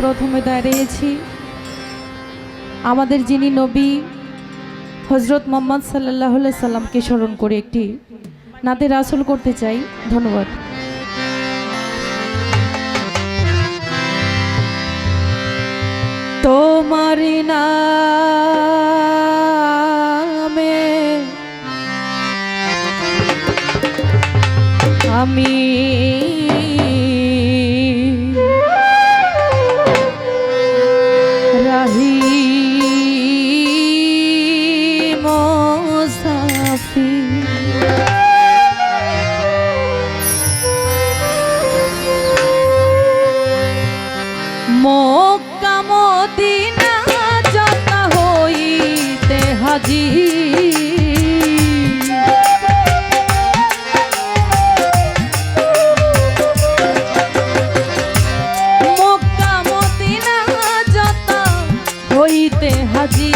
প্রথমে দাঁড়িয়েছি। আমাদের যিনি নবী হজরত মোহাম্মদ সাল্লাহ সাল্লামকে স্মরণ করে একটি নাতে রাসুল করতে চাই। ধন্যবাদ। তোমার আমি বাজি হইতে হাজি।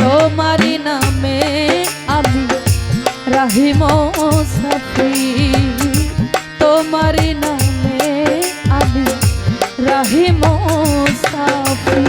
তোমারি নামে আমি রাহিম সাফি তোমারি নামে আমি রাহিম সাফি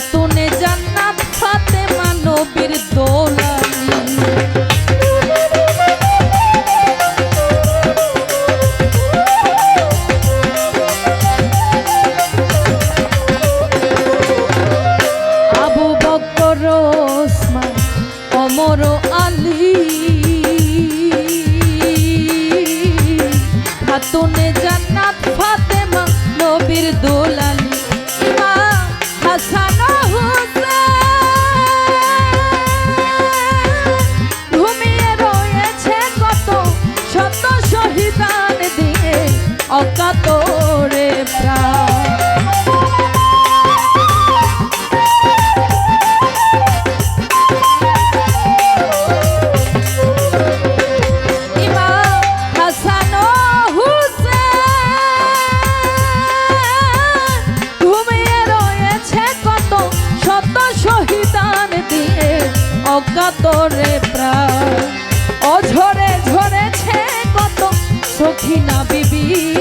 খাতুনে জান কাতরে প্রাণ। অঝরে ঝরেছে কত সখী না বিবি।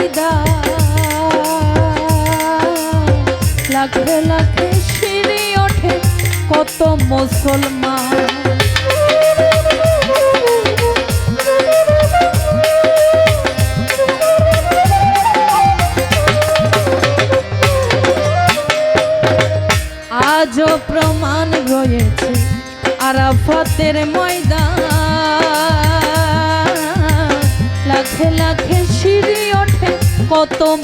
ফায়দা লাখে লাখে সিঁড়ি ওঠে কত মুসলমান। আজও প্রমাণ রয়েছে আরাফাতের ময়দান। roto